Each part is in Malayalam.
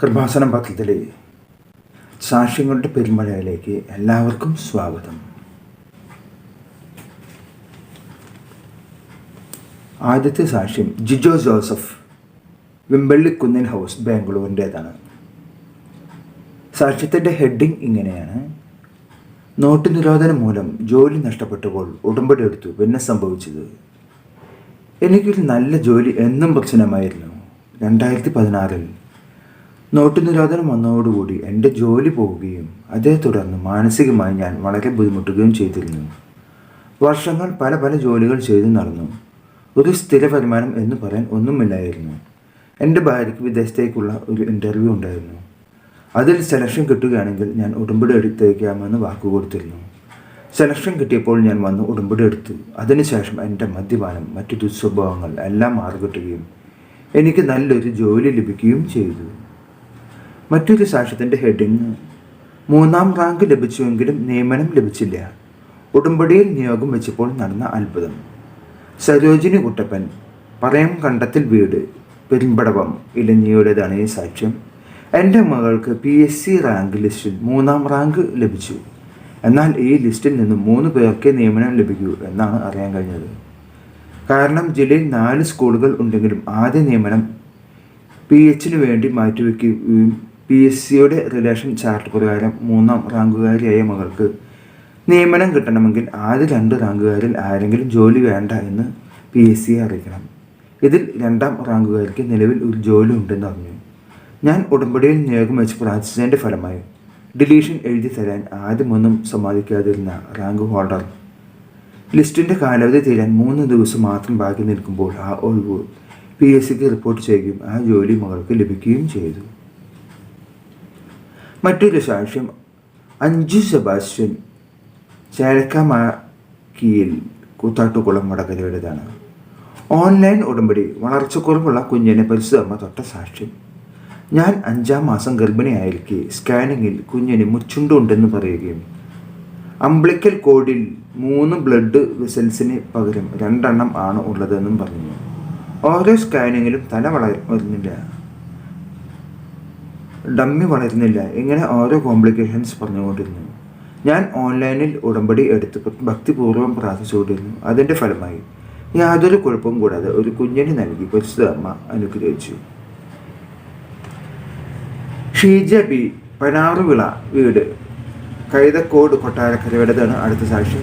കൃപാസനം പത്രത്തിലെ സാക്ഷ്യങ്ങളുടെ പെരുമഴയിലേക്ക് എല്ലാവർക്കും സ്വാഗതം. ആദ്യത്തെ സാക്ഷ്യം ജിജോ ജോസഫ് വിമ്പള്ളിക്കുന്നിൻ ഹൗസ് ബാംഗ്ലൂരിന്റേതാണ്. സാക്ഷ്യത്തിന്റെ ഹെഡിങ് ഇങ്ങനെയാണ്. നോട്ട് നിരോധനം മൂലം ജോലി നഷ്ടപ്പെട്ടപ്പോൾ ഉടമ്പടി എടുത്തു പിന്നെ സംഭവിച്ചത് എനിക്കൊരു നല്ല ജോലി എന്നും പ്രശ്നമായിരുന്നു രണ്ടായിരത്തി പതിനാറിൽ നോട്ട് നിരോധനം വന്നതോടുകൂടി എന്റെ ജോലി പോവുകയും അതേ തുടർന്ന് മാനസികമായി ഞാൻ വളരെ ബുദ്ധിമുട്ടുകയും ചെയ്തിരുന്നു. വർഷങ്ങൾ പല പല ജോലികൾ ചെയ്തു നടന്നു. ഒരു സ്ഥിര വരുമാനം എന്ന് പറയാൻ ഒന്നുമില്ലായിരുന്നു. എന്റെ ഭാര്യയ്ക്ക് വിദേശത്തേക്കുള്ള ഒരു ഇന്റർവ്യൂ ഉണ്ടായിരുന്നു. അതിൽ സെലക്ഷൻ കിട്ടുകയാണെങ്കിൽ ഞാൻ ഉടമ്പടി എടുത്തേക്കാമെന്ന് വാക്കു കൊടുത്തിരുന്നു. സെലക്ഷൻ കിട്ടിയപ്പോൾ ഞാൻ വന്ന് ഉടമ്പടി എടുത്തു. അതിനുശേഷം എന്റെ മദ്യപാനം മറ്റു ദുസ്വഭാവങ്ങൾ എല്ലാം മാറുകിട്ടുകയും എനിക്ക് നല്ലൊരു ജോലി ലഭിക്കുകയും ചെയ്തു. മറ്റൊരു സാക്ഷ്യത്തിന്റെ ഹെഡിങ്. മൂന്നാം റാങ്ക് ലഭിച്ചുവെങ്കിലും നിയമനം ലഭിച്ചില്ല. ഉടുമ്പടിയിൽ നിയോഗം വെച്ചപ്പോൾ നടന്ന അത്ഭുതം. സരോജിനി കുട്ടപ്പൻ പറയം കണ്ടത്തിൽ വീട് പെരുമ്പടവം ഇലഞ്ഞിയുടേതാണ് ഈ സാക്ഷ്യം. എന്റെ മകൾക്ക് പി എസ് സി റാങ്ക് ലിസ്റ്റിൽ മൂന്നാം റാങ്ക് ലഭിച്ചു. എന്നാൽ ഈ ലിസ്റ്റിൽ നിന്നും മൂന്ന് പേർക്കേ നിയമനം ലഭിക്കൂ എന്നാണ് അറിയാൻ കഴിഞ്ഞത്. കാരണം ജില്ലയിൽ നാല് സ്കൂളുകൾ ഉണ്ടെങ്കിലും ആദ്യ നിയമനം പി എച്ചിനു വേണ്ടി മാറ്റിവെക്കുകയും പി എസ് സിയുടെ റിലേഷൻ ചാർട്ട് പ്രകാരം മൂന്നാം റാങ്കുകാരിയായ മകൾക്ക് നിയമനം കിട്ടണമെങ്കിൽ ആദ്യ രണ്ട് റാങ്കുകാരിൽ ആരെങ്കിലും ജോലി വേണ്ട എന്ന് പി എസ് സിയെ അറിയിക്കണം. ഇതിൽ രണ്ടാം റാങ്കുകാരിക്ക് നിലവിൽ ഒരു ജോലി ഉണ്ടെന്ന് അറിഞ്ഞു. ഞാൻ ഉടമ്പടിയിൽ നിയോഗം വെച്ച് പ്രാർത്ഥിച്ചതിന്റെ ഫലമായി ഡിലീഷൻ എഴുതി തരാൻ ആദ്യമൊന്നും സമ്മതിക്കാതിരുന്ന റാങ്ക് ഹോൾഡർ. ലിസ്റ്റിന്റെ കാലാവധി തീരാൻ മൂന്ന് ദിവസം മാത്രം ബാക്കി നിൽക്കുമ്പോൾ ആ ഒഴിവ് പി എസ് സിക്ക് റിപ്പോർട്ട് ചെയ്യുകയും ആ ജോലി മകൾക്ക് ലഭിക്കുകയും ചെയ്തു. മറ്റൊരു സാക്ഷ്യം അഞ്ചു സെബാസ്റ്റ്യൻ ചേരക്കമാക്കിയിൽ കൂത്താട്ടുകുളം വടകരയുടേതാണ്. ഓൺലൈൻ ഉടമ്പടി വളർച്ചക്കുറവുള്ള കുഞ്ഞിനെ പരിശുദ്ധമ്മ തൊട്ട സാക്ഷ്യം. ഞാൻ അഞ്ചാം മാസം ഗർഭിണിയായിരിക്കെ സ്കാനിങ്ങിൽ കുഞ്ഞിന് മുച്ചുണ്ടുണ്ടെന്ന് പറയുകയും അംബ്ലിക്കൽ കോഡിൽ മൂന്ന് ബ്ലഡ് വെസൽസിന് പകരം രണ്ടെണ്ണം ആണ് ഉള്ളതെന്നും പറഞ്ഞു. ഓരോ സ്കാനിങ്ങിലും തല വളരുന്നില്ല ഡമ്മി വളരുന്നില്ല ഇങ്ങനെ ഓരോ കോംപ്ലിക്കേഷൻസ് പറഞ്ഞുകൊണ്ടിരുന്നു. ഞാൻ ഓൺലൈനിൽ ഉടമ്പടി എടുത്ത് ഭക്തിപൂർവം പ്രാർത്ഥിച്ചുകൊണ്ടിരുന്നു. അതിന്റെ ഫലമായി യാതൊരു കുഴപ്പവും കൂടാതെ ഒരു കുഞ്ഞിന് നൽകി പരിശുദ്ധ അമ്മ അനുഗ്രഹിച്ചു. ഷീജ ബി പനാറുവിള വീട് കൈതക്കോട് കൊട്ടാരക്കരയുടേതാണ് അടുത്ത സാക്ഷ്യം.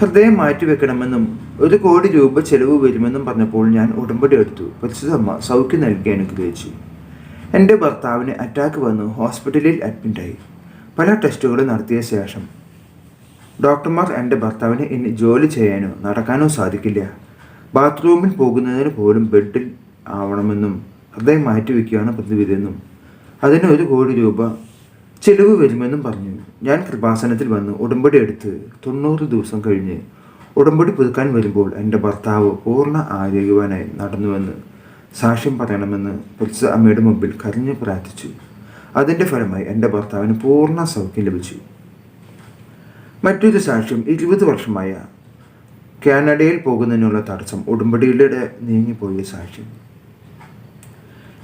ഹൃദയം മാറ്റിവെക്കണമെന്നും ഒരു കോടി രൂപ ചെലവ് വരുമെന്നും പറഞ്ഞപ്പോൾ ഞാൻ ഉടമ്പടി എടുത്തു. പരിശുദ്ധമ്മ സൗഖ്യം നൽകി അനുഗ്രഹിച്ചു. എന്റെ ഭർത്താവിന് അറ്റാക്ക് വന്നു. ഹോസ്പിറ്റലിൽ അഡ്മിറ്റായി പല ടെസ്റ്റുകളും നടത്തിയ ശേഷം ഡോക്ടർമാർ എന്റെ ഭർത്താവിന് ഇനി ജോലി ചെയ്യാനോ നടക്കാനോ സാധിക്കില്ല. ബാത്റൂമിൽ പോകുന്നതിന് പോലും ബെഡിൽ ആവണമെന്നും ഹൃദയം മാറ്റിവെക്കുകയാണ് പ്രതിവിധിയെന്നും അതിന് ഒരു കോടി രൂപ ചെലവ് വരുമെന്നും പറഞ്ഞു. ഞാൻ കൃപാസനത്തിൽ വന്ന് ഉടമ്പടി എടുത്ത് തൊണ്ണൂറ് ദിവസം കഴിഞ്ഞ് ഉടമ്പടി പുതുക്കാൻ വരുമ്പോൾ എന്റെ ഭർത്താവ് പൂർണ ആരോഗ്യവാനായി നടന്നുവെന്ന് സാക്ഷ്യം പറയണമെന്ന് പരിശുദ്ധ അമ്മയുടെ മുമ്പിൽ കരഞ്ഞു പ്രാർത്ഥിച്ചു. അതിന്റെ ഫലമായി എന്റെ ഭർത്താവിന് പൂർണ സൗഖ്യം ലഭിച്ചു. മറ്റൊരു സാക്ഷ്യം ഇരുപത് വർഷമായ കാനഡയിൽ പോകുന്നതിനുള്ള തടസ്സം ഉടമ്പടിയിലൂടെ നീങ്ങിപ്പോയ സാക്ഷ്യം.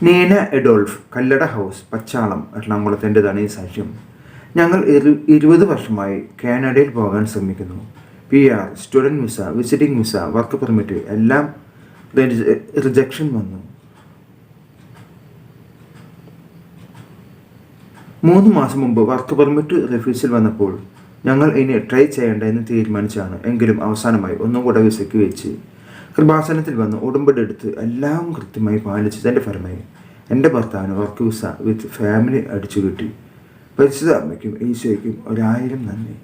നീന എഡോൾഫ് കല്ലട ഹൗസ് പച്ചാളം എറണാകുളത്തിന്റെതാണ് ഈ സാക്ഷ്യം. ഞങ്ങൾ ഇരു ഇരുപത് വർഷമായി കാനഡയിൽ പോകാൻ ശ്രമിക്കുന്നു. P R student visa visiting visa work permit എല്ലാം റിജക്ഷൻ വന്നു. മൂന്ന് മാസം മുമ്പ് വർക്ക് പെർമിറ്റ് റിഫ്യൂസൽ വന്നപ്പോൾ ഞങ്ങൾ ഇനി ട്രൈ ചെയ്യേണ്ടതെന്ന് തീരുമാനിച്ചാണ്. എങ്കിലും അവസാനമായി ഒന്നും കൂടെ വിസയ്ക്ക് വെച്ച് കൃപാസനത്തിൽ വന്ന് ഉടമ്പടി എടുത്ത് എല്ലാം കൃത്യമായി പാലിച്ചതിന്റെ ഫലമായി എന്റെ ഭർത്താവിന് വർക്ക് വിസ വിത്ത് ഫാമിലി അടിച്ചു കിട്ടി. പരിശുദ്ധ അമ്മയ്ക്കും ഈശോയ്ക്കും ഒരായിരം നന്ദി.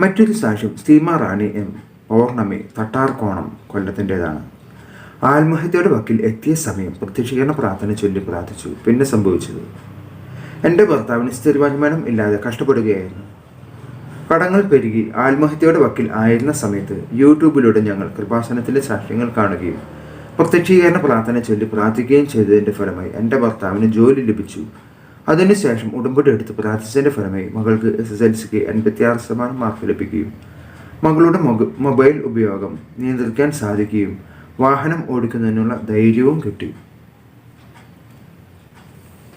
മറ്റൊരു സാക്ഷ്യം സീമ റാണി എം. പൗർണമി തട്ടാർക്കോണം കൊല്ലത്തിന്റെതാണ്. ആത്മഹത്യയുടെ വക്കിൽ എത്തിയ സമയം പ്രത്യക്ഷീകരണ പ്രാർത്ഥന ചൊല്ലി പ്രാർത്ഥിച്ചു. പിന്നെ സംഭവിച്ചത്. എന്റെ ഭർത്താവിന് സ്ഥിര വരുമാനം ഇല്ലാതെ കഷ്ടപ്പെടുകയായിരുന്നു. കടങ്ങൾ പെരുകി ആത്മഹത്യയുടെ വക്കിൽ ആയിരുന്ന സമയത്ത് യൂട്യൂബിലൂടെ ഞങ്ങൾ കൃപാസനത്തിലെ സാക്ഷ്യങ്ങൾ കാണുകയും പ്രത്യക്ഷീകരണ പ്രാർത്ഥന ചൊല്ലി പ്രാർത്ഥിക്കുകയും ചെയ്തതിന്റെ ഫലമായി എന്റെ ഭർത്താവിന് ജോലി ലഭിച്ചു. അതിനുശേഷം ഉടമ്പടി എടുത്ത് പ്രാർത്ഥിച്ചതിന്റെ ഫലമായി മകൾക്ക് എസ് എസ് എൽ സിക്ക് എൺപത്തിയാറ് ശതമാനം മാർക്ക് ലഭിക്കുകയും മകളുടെ മൊബൈൽ ഉപയോഗം നിയന്ത്രിക്കാൻ സാധിക്കുകയും വാഹനം ഓടിക്കുന്നതിനുള്ള ധൈര്യവും കിട്ടി.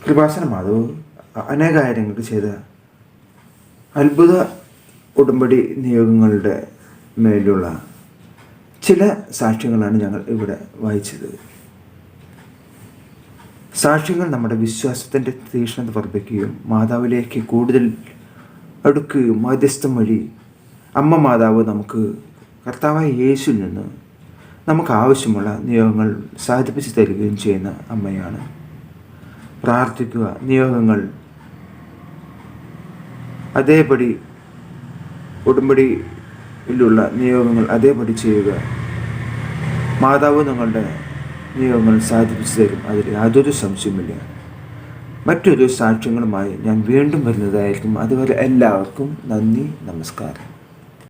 കൃപാസന മാധവ് അനേക ചെയ്ത അത്ഭുത ഉടമ്പടി നിയോഗങ്ങളുടെ മേലുള്ള ചില സാക്ഷ്യങ്ങളാണ് ഞങ്ങൾ ഇവിടെ വായിച്ചത്. സാക്ഷ്യങ്ങൾ നമ്മുടെ വിശ്വാസത്തിന്റെ തീക്ഷ്ണത വർദ്ധിക്കുകയും മാതാവിലേക്ക് കൂടുതൽ അടുക്കുകയും മധ്യസ്ഥം വഴി അമ്മ മാതാവ് നമുക്ക് കർത്താവായ യേശുവിൽ നിന്ന് നമുക്ക് ആവശ്യമുള്ള നിയോഗങ്ങൾ സാധിപ്പിച്ച് തരികയും ചെയ്യുന്ന അമ്മയാണ്. പ്രാർത്ഥിക്കുക നിയോഗങ്ങൾ. അതേപടി ഉടമ്പടിയിലുള്ള നിയോഗങ്ങൾ അതേപടി ചെയ്യുക. മാതാവ് നിങ്ങളുടെ നിയോഗങ്ങൾ സാധിപ്പിച്ചു തരും. അതിൽ യാതൊരു സംശയമില്ല മറ്റൊരു സാക്ഷ്യങ്ങളുമായി ഞാൻ വീണ്ടും വരുന്നതായിരിക്കും. അതുവരെ എല്ലാവർക്കും നന്ദി നമസ്കാരം.